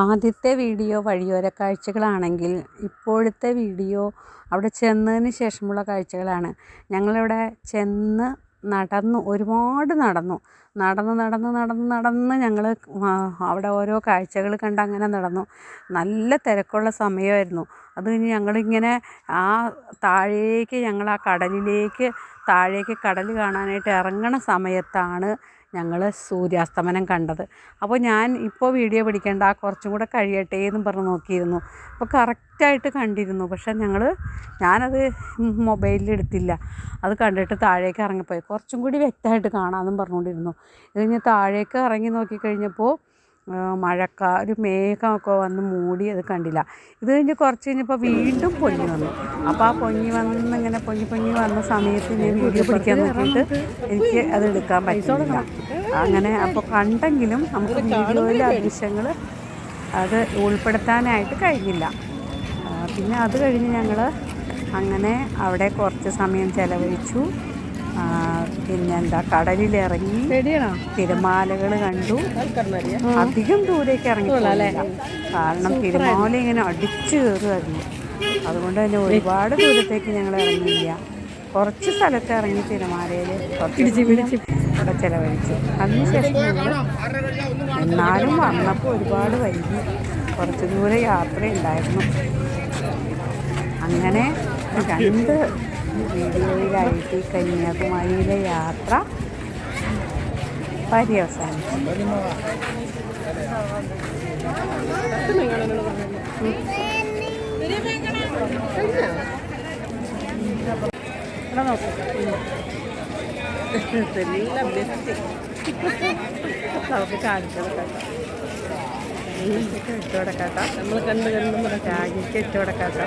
ആദ്യത്തെ വീഡിയോ വഴിയോര കാഴ്ചകളാണെങ്കിൽ ഇപ്പോഴത്തെ വീഡിയോ അവിടെ ചെന്നതിന് ശേഷമുള്ള കാഴ്ചകളാണ്. ഞങ്ങളിവിടെ ചെന്ന് നടന്നു ഒരുപാട് നടന്നു. നടന്ന് നടന്ന് നടന്ന് നടന്ന് ഞങ്ങൾ അവിടെ ഓരോ കാഴ്ചകൾ കണ്ട് അങ്ങനെ നടന്നു. നല്ല തിരക്കുള്ള സമയമായിരുന്നു. അത് കഴിഞ്ഞ് ഞങ്ങളിങ്ങനെ ആ താഴേക്ക് ഞങ്ങൾ ആ കടലിലേക്ക് താഴേക്ക് കടൽ കാണാനായിട്ട് ഇറങ്ങണ സമയത്താണ് ഞങ്ങൾ സൂര്യാസ്തമനം കണ്ടത്. അപ്പോൾ ഞാൻ ഇപ്പോൾ വീഡിയോ പിടിക്കേണ്ട ആ കുറച്ചും കൂടെ കഴിയട്ടെ എന്നും പറഞ്ഞ് നോക്കിയിരുന്നു. അപ്പോൾ കറക്റ്റായിട്ട് കണ്ടിരുന്നു. പക്ഷേ ഞങ്ങൾ ഞാനത് മൊബൈലിൽ എടുത്തില്ല. അത് കണ്ടിട്ട് താഴേക്ക് ഇറങ്ങിപ്പോയി. കുറച്ചും കൂടി വ്യക്തമായിട്ട് കാണാമെന്നും പറഞ്ഞുകൊണ്ടിരുന്നു. ഇത് കഴിഞ്ഞ് താഴേക്ക് ഇറങ്ങി നോക്കിക്കഴിഞ്ഞപ്പോൾ മഴക്കാർ ഒരു മേഘമൊക്കെ വന്ന് മൂടി അത് കണ്ടില്ല. ഇത് കഴിഞ്ഞ് കുറച്ച് കഴിഞ്ഞപ്പോൾ വീണ്ടും പൊങ്ങി വന്നു. അപ്പോൾ ആ പൊങ്ങി വന്ന് ഇങ്ങനെ പൊങ്ങി പൊങ്ങി വന്ന സമയത്ത് ഞാൻ വീഡിയോ പിടിക്കാൻ നോക്കിയിട്ട് എനിക്ക് അത് എടുക്കാൻ പറ്റില്ല അങ്ങനെ അപ്പോൾ കണ്ടെങ്കിലും നമുക്ക് വീഡിയോയിലെ ദൃശ്യങ്ങൾ അത് ഉൾപ്പെടുത്താനായിട്ട് കഴിഞ്ഞില്ല. പിന്നെ അത് കഴിഞ്ഞ് ഞങ്ങൾ അങ്ങനെ അവിടെ കുറച്ച് സമയം ചെലവഴിച്ചു. ആ, പിന്നെ എന്താ കടലിലിറങ്ങി പേടിയാണോ? തിരമാലകൾ കണ്ടു. അധികം ദൂരേക്ക് ഇറങ്ങി കാരണം തിരമാല ഇങ്ങനെ അടിച്ചു കയറുമായിരുന്നു അതുകൊണ്ട് തന്നെ ഒരുപാട് ദൂരത്തേക്ക് ഞങ്ങൾ ഇറങ്ങിയില്ല. കുറച്ച് സ്ഥലത്ത് ഇറങ്ങി തിരമാലയിൽ അവിടെ ചിലവഴിച്ചു. അതിനുശേഷം എന്നാലും വന്നപ്പോൾ ഒരുപാട് വൈകി. കുറച്ച് ദൂരെ യാത്രയുണ്ടായിരുന്നു. അങ്ങനെ രണ്ട് വീഡിയോയിലായിട്ട് കന്യാകുമാരിയിലെ യാത്ര പര്യവസാനിച്ചു. ഇട്ടോടക്കാട്ടാ നമ്മൾ കണ്ട് കണ്ടും രാഗിക്ക് ഇട്ട് കൊടുക്കാട്ടോ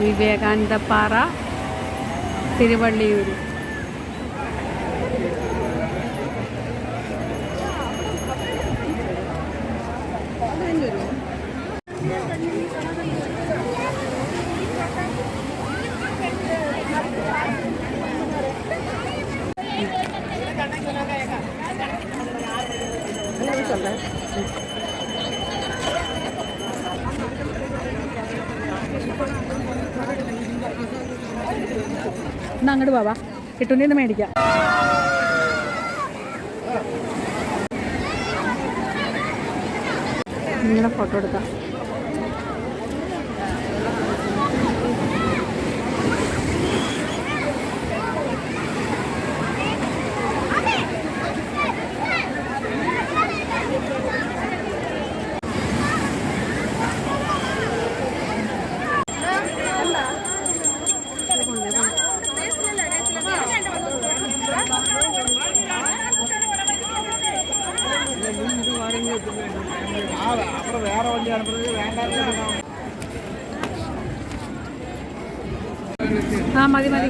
വിവേകാനന്ദപ്പാറ തിരുവള്ളിയൂർ എന്നാ അങ്ങോട്ട് പോവാ കിട്ടുന്നതിൽ നിന്ന് മേടിക്കാം. ഇങ്ങനെ ഫോട്ടോ എടുക്കാം. அப்புறம் வேற வண்டி அனுப்புறது வேண்டாம் மதி மதி.